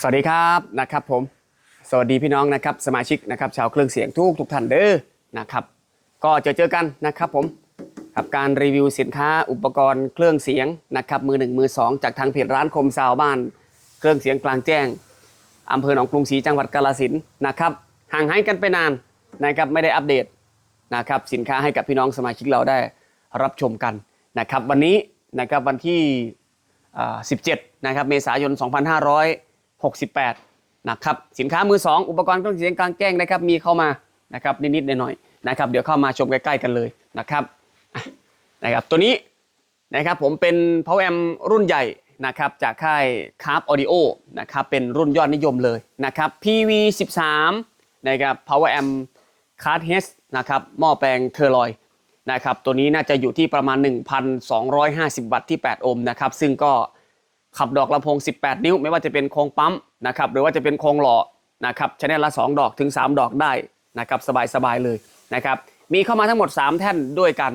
สวัสดีครับนะครับผม สวัสดีพี่น้องนะครับสมาชิกนะครับชาวเครื่องเสียงทุกทุกท่านเด้อนะครับ ก็เจอเจอกันนะครับผมกับการรีวิวสินค้าอุปกรณ์เครื่องเสียงนะครับมือหนึ่งมือสองจากทางเพจร้านคมซาวบ้าน เครื่องเสียงกลางแจ้งอำเภอหนองกรุงศรีจังหวัดกาฬสินนะครับห่างหายกันไปนานนะครับไม่ได้อัปเดตนะครับสินค้าให้กับพี่น้องสมาชิกเราได้รับชมกันนะครับวันนี้นะครับวันที่ 17 นะครับเมษายน 68นะครับสินค้ามือ 2 อุปกรณ์เครื่องเสียงกลางแจ้งนะครับมีเข้ามานะครับนิดๆหน่อยๆนะครับเดี๋ยวเข้ามาชมใกล้ๆกันเลยนะครับนะครับตัวนี้นะครับผมเป็น Power Amp รุ่นใหญ่นะครับจากค่าย Carp Audio นะครับเป็นรุ่นยอดนิยมเลยนะครับ PV 13นะครับ Power Amp Card h นะครับหม้อแปลงเทอร์ลอยนะครับตัวนี้น่าจะอยู่ที่ประมาณ 1,250 วัตต์ที่ 8 โอห์มนะครับซึ่งก็ ขับดอกลำโพง 18 นิ้ว ไม่ว่าจะเป็นโครงปั๊มนะครับหรือว่าจะเป็นโครงหล่อนะครับชแนลละ 2 ดอกถึง 3 ดอกได้นะครับสบายๆเลยนะครับมีเข้ามาทั้งหมด 3 แท่นด้วยกัน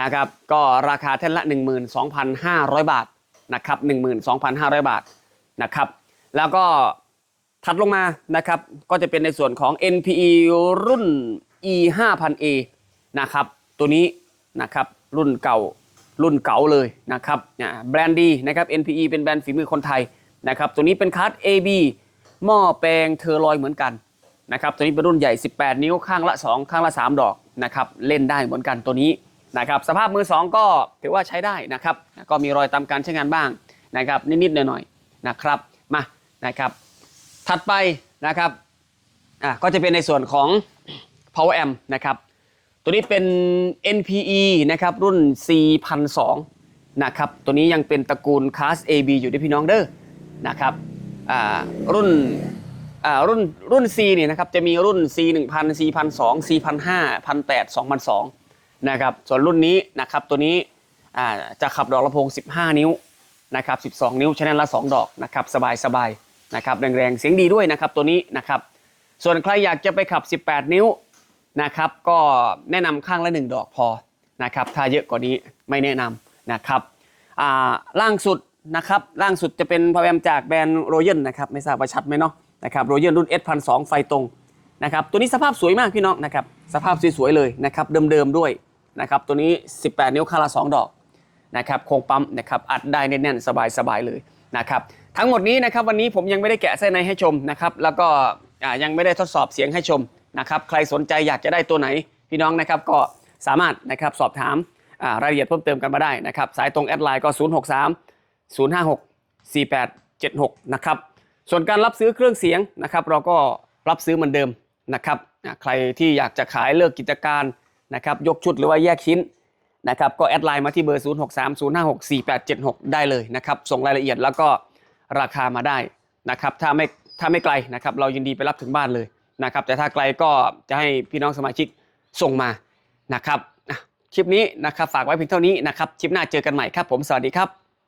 นะครับก็ราคาแท่นละ 12,500 บาทนะครับ12,500 บาทนะครับแล้วก็ถัดลงมานะครับก็จะเป็นในส่วนของ NPE รุ่น E 5 0 0 A นะครับตัวนี้นะครับรุ่นเก่า รุ่นเก่าเลยนะครับแบรนด์ดีนะครับ NPE เป็นแบรนด์ฝีมือคนไทยนะครับตัวนี้เป็นคัส AB หม้อแปลงเทอร์ลอยเหมือนกันนะครับตัวนี้เป็นรุ่นใหญ่ 18 นิ้วข้างละ 2 ข้างละ 3 ดอกนะครับเล่นได้เหมือนกันตัวนี้นะครับสภาพมือ 2 ก็ถือว่าใช้ได้นะครับก็มีรอยตามการใช้งานบ้างนะครับนิดๆหน่อยๆนะครับมานะครับถัดไปนะครับอะก็จะเป็นในส่วนของ power amp นะครับ ตัวนี้เป็น NPE นะครับรุ่น 4002 นะครับ ตัวนี้ยังเป็นตระกูล class AB อยู่ด้วยพี่น้องเด้อนะครับรุ่นรุ่นรุ่น C เนี่ยนะครับจะมีรุ่น C 1000 C 1002 C 1005 1008 2002 นะครับส่วนรุ่นนี้นะครับตัวนี้จะขับดอกลำโพง 15 นิ้วนะครับ12 นิ้วชแนลละ 2 ดอกนะครับสบายสบายๆนะครับแรงๆ เสียงดีด้วยนะครับตัวนี้นะครับส่วนใครอยากจะไปขับ 18 นิ้ว นะครับ ก็แนะนำข้างละ 1 ดอกพอนะครับ ถ้าเยอะกว่านี้ไม่แนะนำนะครับอ่าล่างสุดนะครับล่างสุดจะเป็นพาวแอมจากแบรนด์โรเยนนะครับไม่ทราบว่าชัดไหมเนาะนะครับโรเยนรุ่น S 1 2ไฟตรงนะครับตัวนี้สภาพสวยมากพี่น้องนะครับสภาพสวยๆเลยนะครับเดิมๆด้วยนะครับตัวนี้ 18 นิ้วข้างละ2ดอกนะครับโครงปั๊มนะครับอัดได้แน่นๆสบายๆเลยนะครับทั้งหมดนี้นะครับวันนี้ผมยังไม่ได้แกะไส้ในให้ชมนะครับแล้วก็ยังไม่ได้ทดสอบเสียงให้ชม นะครับใครสนใจอยากจะได้ตัวไหนพี่น้องนะครับก็สามารถนะครับสอบถามรายละเอียดเพิ่มเติมกันมาได้นะครับสายตรงแอดไลน์ก็ 0 6 3 0 5 6 4 8 7 6 นะครับ ส่วนการรับซื้อเครื่องเสียงนะครับ เราก็รับซื้อเหมือนเดิมนะครับใครที่อยากจะขายเลิกกิจการนะครับยกชุดหรือว่าแยกชิ้นนะครับก็แอดไลน์มาที่เบอร์ 0630564876 ได้เลยนะครับ ส่งรายละเอียดแล้วก็ราคามาได้นะครับถ้าไม่ถ้าไม่ไกลนะครับเรายินดีไปรับถึงบ้านเลย นะครับ แต่ถ้าไกลก็จะให้พี่น้องสมาชิกส่งมานะครับคลิปนี้นะครับฝากไว้เพียงเท่านี้นะครับคลิปหน้าเจอกันใหม่ครับผมสวัสดีครับ